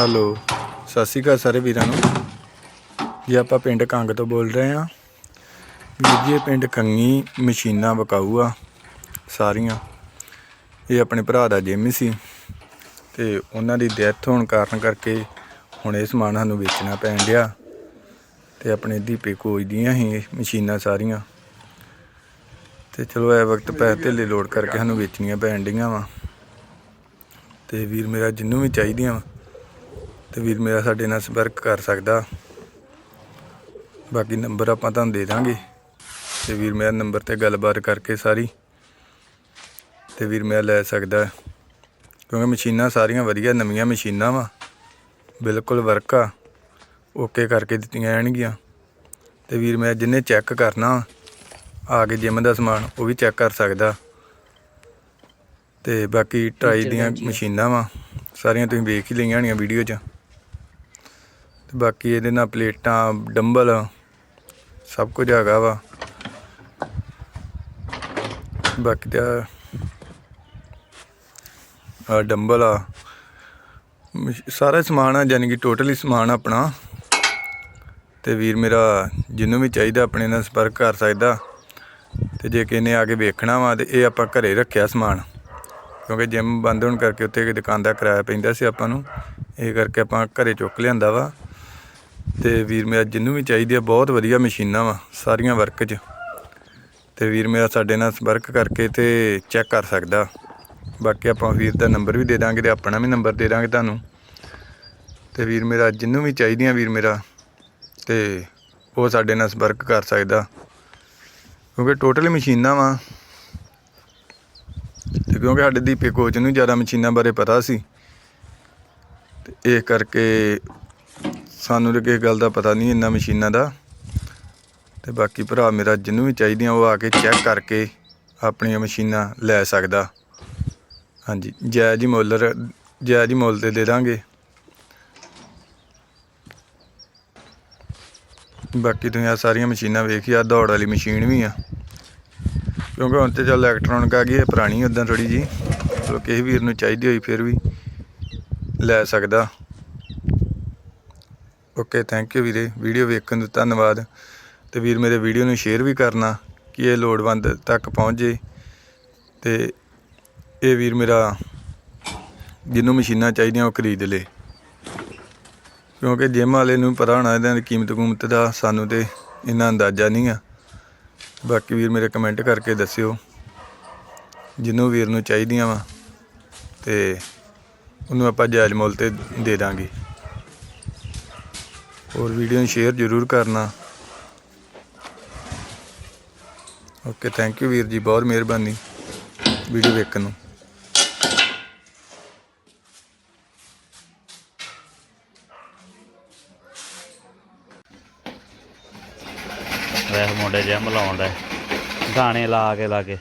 Hello, ਸਤਿ ਸ਼੍ਰੀ ਅਕਾਲ ਸਾਰੇ ਵੀਰਾਂ ਨੂੰ। ਜੀ, ਆਪਾਂ ਪਿੰਡ ਕੰਗ ਤੋਂ ਬੋਲ ਰਹੇ ਹਾਂ। ਵੀਰ ਜੀ, ਇਹ ਪਿੰਡ ਕੰਗੀ ਮਸ਼ੀਨਾਂ ਬਕਾਊ ਆ ਸਾਰੀਆਂ। ਇਹ ਆਪਣੇ ਭਰਾ ਦਾ ਜਿਮ ਸੀ ਤੇ ਉਹਨਾਂ ਦੀ ਡੈਥ ਹੋਣ ਕਾਰਨ ਕਰਕੇ ਹੁਣ ਇਹ ਸਮਾਨ ਸਾਨੂੰ ਵੇਚਣਾ ਪੈਣ ਡਿਆ ਤੇ ਆਪਣੇ ਦੀਪੇ ਕੋਚ ਦੀਆਂ ਹੀ ਇਹ ਮਸ਼ੀਨਾਂ ਸਾਰੀਆਂ। ਤੇ ਚਲੋ, ਇਹ ਵਕਤ ਪੈਸੇ ਧੇਲੇ ਲੋਡ ਕਰਕੇ ਸਾਨੂੰ ਵੇਚਣੀਆਂ ਪੈਣ ਡੀਆਂ ਵਾ। ਤੇ ਵੀਰ, ਮੇਰਾ ਜਿੰਨੂੰ ਵੀ ਚਾਹੀਦੀਆਂ ਵਾ। ਤੇ ਵੀਰ ਮੇਰਾ ਸਾਡੇ ਨਾਲ ਸੰਪਰਕ ਕਰ ਸਕਦਾ। ਬਾਕੀ ਨੰਬਰ ਆਪਾਂ ਤੁਹਾਨੂੰ ਦੇ ਦਾਂਗੇ। ਤੇ ਵੀਰ ਮੇਰਾ ਨੰਬਰ ਤੇ ਗੱਲਬਾਤ ਕਰਕੇ ਸਾਰੀ। ਤੇ ਵੀਰ ਮੇਰਾ ਲੈ ਸਕਦਾ ਕਿਉਂਕਿ ਮਸ਼ੀਨਾਂ ਸਾਰੀਆਂ ਵਧੀਆ ਨਵੀਆਂ ਮਸ਼ੀਨਾਂ ਵਾ। ਬਿਲਕੁਲ ਵਰਕ ਆ। ਓਕੇ ਕਰਕੇ ਦਿੱਤੀਆਂ ਜਾਣਗੀਆਂ। ਤੇ ਵੀਰ ਮੇਰਾ ਜਿੰਨੇ ਚੈੱਕ ਕਰਨਾ ਆ ਕੇ ਜਿਮ ਦਾ ਸਮਾਨ ਉਹ ਵੀ ਚੈੱਕ ਕਰ ਸਕਦਾ। ਤੇ ਬਾਕੀ ਟਰਾਈ ਦੀਆਂ ਮਸ਼ੀਨਾਂ ਵਾ ਸਾਰੀਆਂ ਤੁਸੀਂ ਵੇਖ ਹੀ ਲਈਆਂ ਹੋਣੀਆਂ ਵੀਡੀਓ 'ਚ। ਤੇ ਬਾਕੀ ਇਹਦੇ ਨਾਲ ਪਲੇਟਾਂ, ਡੰਬਲ, ਸਭ ਕੁਝ ਹੈਗਾ ਵਾ। ਬਾਕੀ ਦਾ ਆ ਡੰਬਲ ਆ। ਸਾਰਾ ਸਮਾਨ ਆ ਯਾਨੀ ਕਿ ਟੋਟਲੀ ਸਮਾਨ ਆਪਣਾ। ਤੇ ਵੀਰ ਮੇਰਾ ਜਿਹਨੂੰ ਵੀ ਚਾਹੀਦਾ, ਆਪਣੇ ਨਾਲ ਸੰਪਰਕ ਕਰ ਸਕਦਾ। ਤੇ ਜੇ ਕਿਸੇ ਨੇ ਆ ਕੇ ਵੇਖਣਾ ਵਾ, ਤੇ ਇਹ ਆਪਾਂ ਘਰੇ ਰੱਖਿਆ ਸਮਾਨ। ਕਿਉਂਕਿ ਜਿਮ ਬੰਦ ਹੋਣ ਕਰਕੇ ਉੱਤੇ ਦੁਕਾਨ ਦਾ ਕਿਰਾਇਆ ਪੈਂਦਾ ਸੀ ਆਪਾਂ ਨੂੰ। ਇਹ ਕਰਕੇ ਆਪਾਂ ਘਰੇ ਚੁੱਕ ਲਿਆਂਦਾ ਵਾ। ਤੇ ਵੀਰ ਮੇਰਾ ਜਿਹਨੂੰ ਵੀ ਚਾਹੀਦੀ ਆ, ਬਹੁਤ ਵਧੀਆ ਮਸ਼ੀਨਾਂ ਵਾ, ਸਾਰੀਆਂ ਵਰਕ 'ਚ। ਤੇ ਵੀਰ ਮੇਰਾ ਸਾਡੇ ਨਾਲ ਸੰਪਰਕ ਕਰਕੇ ਤੇ ਚੈੱਕ ਕਰ ਸਕਦਾ। ਬਾਕੀ ਆਪਾਂ ਵੀਰ ਦਾ ਨੰਬਰ ਵੀ ਦੇ ਦਾਂਗੇ ਤੇ ਆਪਣਾ ਵੀ ਨੰਬਰ ਦੇ ਦਾਂਗੇ ਤੁਹਾਨੂੰ। ਤੇ ਵੀਰ ਮੇਰਾ ਜਿਹਨੂੰ ਵੀ ਚਾਹੀਦੀਆਂ ਵੀਰ ਮੇਰਾ, ਤੇ ਉਹ ਸਾਡੇ ਨਾਲ ਸੰਪਰਕ ਕਰ ਸਕਦਾ। ਕਿਉਂਕਿ ਟੋਟਲ ਮਸ਼ੀਨਾਂ ਵਾ। ਤੇ ਕਿਉਂਕਿ ਸਾਡੇ ਦੀਪੇ ਕੋਚ ਨੂੰ ਜ਼ਿਆਦਾ ਮਸ਼ੀਨਾਂ ਬਾਰੇ ਪਤਾ ਸੀ। ਤੇ ਇਹ ਕਰਕੇ ਸਾਨੂੰ ਤਾਂ ਕਿਸੇ ਗੱਲ ਦਾ ਪਤਾ ਨਹੀਂ ਇੰਨਾ ਮਸ਼ੀਨਾਂ ਦਾ। ਤੇ ਬਾਕੀ ਭਰਾ ਮੇਰਾ ਜਿਹਨੂੰ ਵੀ ਚਾਹੀਦੀਆਂ ਉਹ ਆ ਕੇ ਚੈੱਕ ਕਰਕੇ ਆਪਣੀਆਂ ਮਸ਼ੀਨਾਂ ਲੈ ਸਕਦਾ। ਹਾਂਜੀ ਜੈ ਜੀ ਮੁੱਲ ਜੈ ਜੀ ਹੀ ਮੁੱਲ ਤੇ ਦੇ ਦਾਂਗੇ। ਬਾਕੀ ਤੁਸੀਂ ਆ ਸਾਰੀਆਂ ਮਸ਼ੀਨਾਂ ਵੇਖੀ ਆ ਦੌੜ ਵਾਲੀ ਮਸ਼ੀਨ ਵੀ ਆ। ਕਿਉਂਕਿ ਹੁਣ ਤੇ ਚੱਲ ਇਲੈਕਟ੍ਰੋਨਿਕ ਆ ਗਈ ਹੈ ਪੁਰਾਣੀ ਉਦਾਂ ਥੋੜੀ ਜੀ ਚਲੋ ਕਿਸੇ ਵੀਰ ਨੂੰ ਚਾਹੀਦੀ ਹੋਈ ਫਿਰ ਵੀ ਲੈ ਸਕਦਾ। ਓਕੇ ਥੈਂਕ ਯੂ ਵੀਰੇ। ਵੀਡੀਓ ਵੇਖਣ ਨੂੰ ਧੰਨਵਾਦ। ਤੇ ਵੀਰ ਮੇਰੇ ਵੀਡੀਓ ਨੂੰ ਸ਼ੇਅਰ ਵੀ ਕਰਨਾ, ਕਿ ਇਹ ਲੋੜਵੰਦ ਤੱਕ ਪਹੁੰਚ। ਜੇ ਤੇ ਇਹ ਵੀਰ ਮੇਰਾ, ਜਿਹਨੂੰ ਮਸ਼ੀਨਾਂ ਚਾਹੀਦੀਆਂ, ਉਹ ਖਰੀਦ ਲੇ। ਕਿਉਂਕਿ ਜਿਮ ਵਾਲੇ ਨੂੰ ਪਤਾ ਹੋਣਾ, ਇਹਨਾਂ ਦੀ ਕੀਮਤ ਕੂਮਤ ਦਾ ਸਾਨੂੰ ਤੇ ਇੰਨਾ ਅੰਦਾਜ਼ਾ ਨਹੀਂ ਆ। ਬਾਕੀ ਵੀਰ ਮੇਰੇ ਕਮੈਂਟ ਕਰਕੇ ਦੱਸਿਓ, ਜਿਹਨੂੰ ਵੀਰ ਨੂੰ ਚਾਹੀਦੀਆਂ ਵਾ, ਤੇ ਉਹਨੂੰ ਆਪਾਂ ਜਾਇਜ਼ ਮੁੱਲ ਤੇ ਦੇ ਦਾਂਗੇ। ਹੋਰ ਵੀਡੀਓ ਨੂੰ ਸ਼ੇਅਰ ਜ਼ਰੂਰ ਕਰਨਾ। ਓਕੇ ਥੈਂਕ ਯੂ ਵੀਰ ਜੀ, ਬਹੁਤ ਮਿਹਰਬਾਨੀ ਵੀਡੀਓ ਵੇਖਣ ਨੂੰ। ਵੈਸੇ ਮੁੰਡੇ ਜਿਹਾ ਲਾਉਣ ਦਾ ਗਾਣੇ ਲਾ ਕੇ ਲਾ ਕੇ।